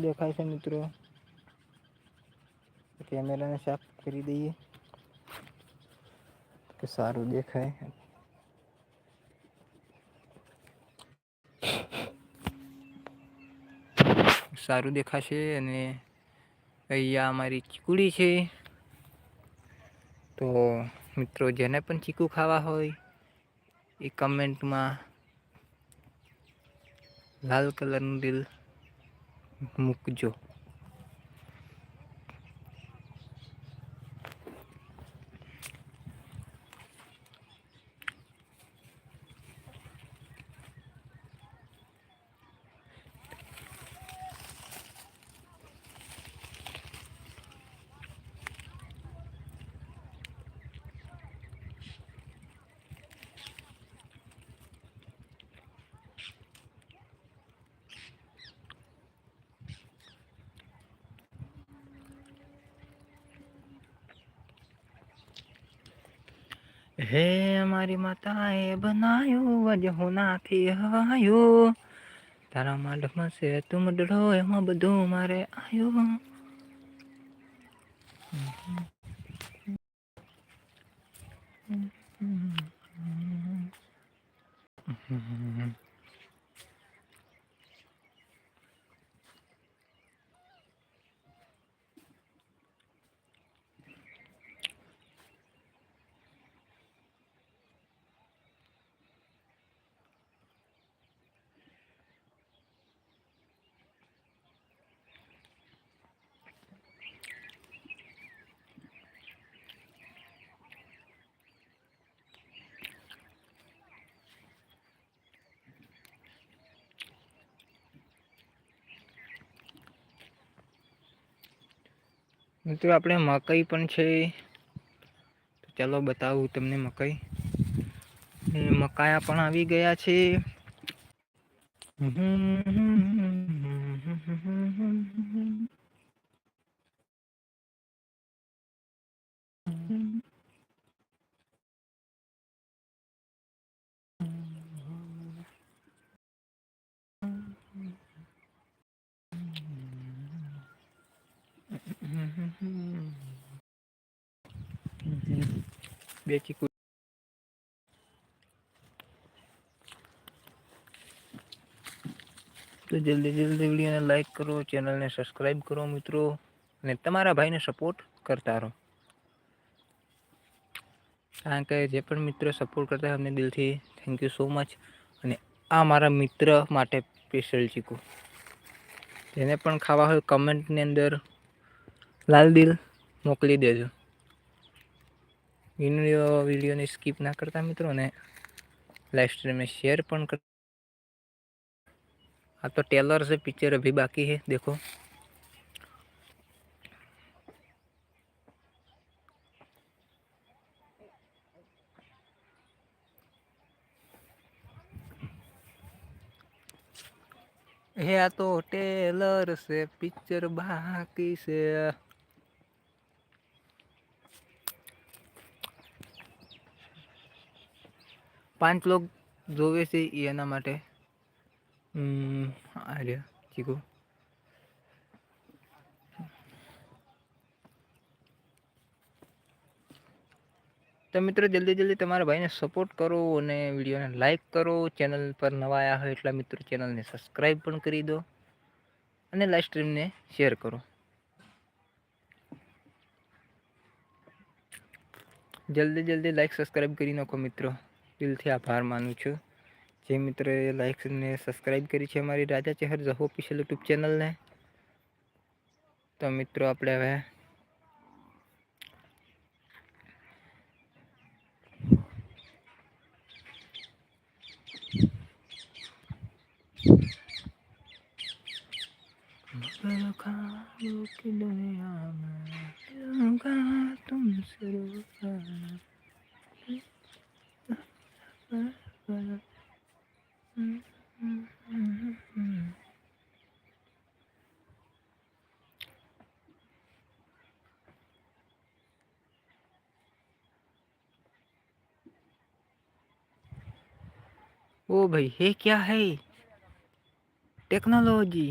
સારું દેખાય છે મિત્રો? કેમેરાને સાફ કરી દઈએ. કે સારું દેખાય. સારું દેખાશે અને અહીંયા અમારી ચીકુડી છે. તો મિત્રો, જેને પણ ચીકુ ખાવા હોય, એ કમેન્ટમાં લાલ કલરનું દિલ મૂકજો. હે અમારી માતાએ બનાયો વજહોનાથી હવાયું. તારા માંડમાં છે, તું મડડો એમાં બધું મારે આયો. મિત્રો, આપણે મકાઈ પણ છે. તો ચાલો બતાવું તમને મકાઈ. મકાયા પણ આવી ગયા છે. બે ચીકુ તો જલ્દી જલ્દી વિડીયોને લાઈક કરો ચેનલને સબસ્ક્રાઈબ કરો મિત્રો, અને તમારા ભાઈને સપોર્ટ કરતા રહો. કારણ કે જે પણ મિત્રો સપોર્ટ કરતા અમને દિલથી થેન્ક યુ સો મચ અને આ મારા મિત્ર માટે સ્પેશિયલ ચીકુ. જેને પણ ખાવા હોય કમેન્ટની અંદર લાલ દિલ. મોકલી દેજો. વીડિયો વિડીયોને સ્કીપ ના કરતા મિત્રોને લાઈવ સ્ટ્રીમે શેર પણ કર આ તો ટેલર છે પિક્ચર અભી બાકી હે દેખો. હે આ તો ટેલર છે પિક્ચર બાકી છે. પાંચ લોક જોવે છે એ એના માટે. હમ. આ રહ્યા ચીકુ. તો મિત્રો જલ્દી જલ્દી તમારા ભાઈને સપોર્ટ કરો અને વિડીયોને લાઈક કરો. ચેનલ પર નવા આવ્યા હોય એટલા મિત્રો ચેનલને સબસ્ક્રાઈબ પણ કરી દો અને લાઈવ સ્ટ્રીમને શેર કરો. જલ્દી જલ્દી લાઈક સબસ્ક્રાઈબ કરી નાખો મિત્રો. દિલથી આભાર માનું છું જે મિત્રોએ લાઈક ને સબસ્ક્રાઈબ કરી છે અમારી રાજા ચહેર જહો ઓફિશિયલ યુટ્યુબ ચેનલને તો મિત્રો આપણે હવે Look, look, look, look, look. ओ भाई ये क्या है टेक्नोलॉजी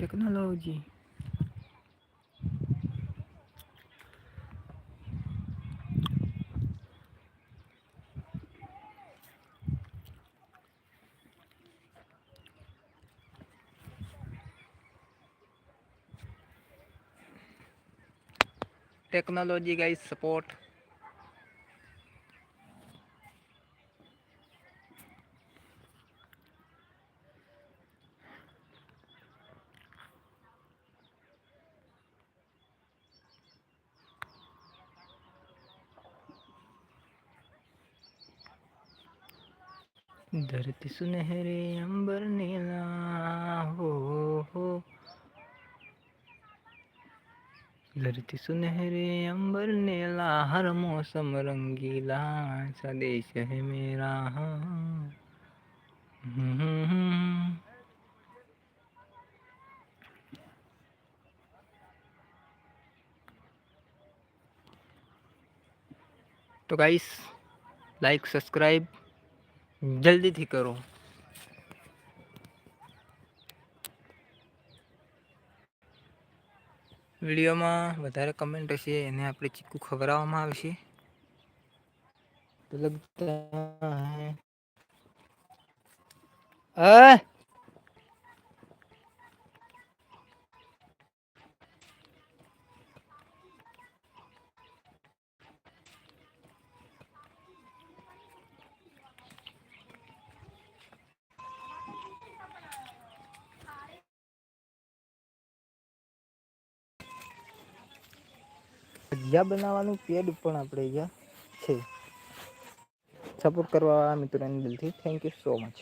टेक्नोलॉजी टेक्नोलॉजी का सपोर्ट धरती सुनहरे अंबर नीला, हो हो। धरती सुनहरे अंबर नीला, हर मौसम रंगीला, ऐसा देश है मेरा। हाँ तो गाइस लाइक सब्सक्राइब જલ્દીથી કરો વિડીયોમાં વધારે કમેન્ટ હશે એને આપણે ચીકુ ખવડાવવામાં આવશે. તો લગતા હૈ. ભજીયા બનાવવાનું પેડ પણ આપણે અહીંયા છે. સપોર્ટ કરવા મિત્રોને દિલથી થેન્ક યુ સો મચ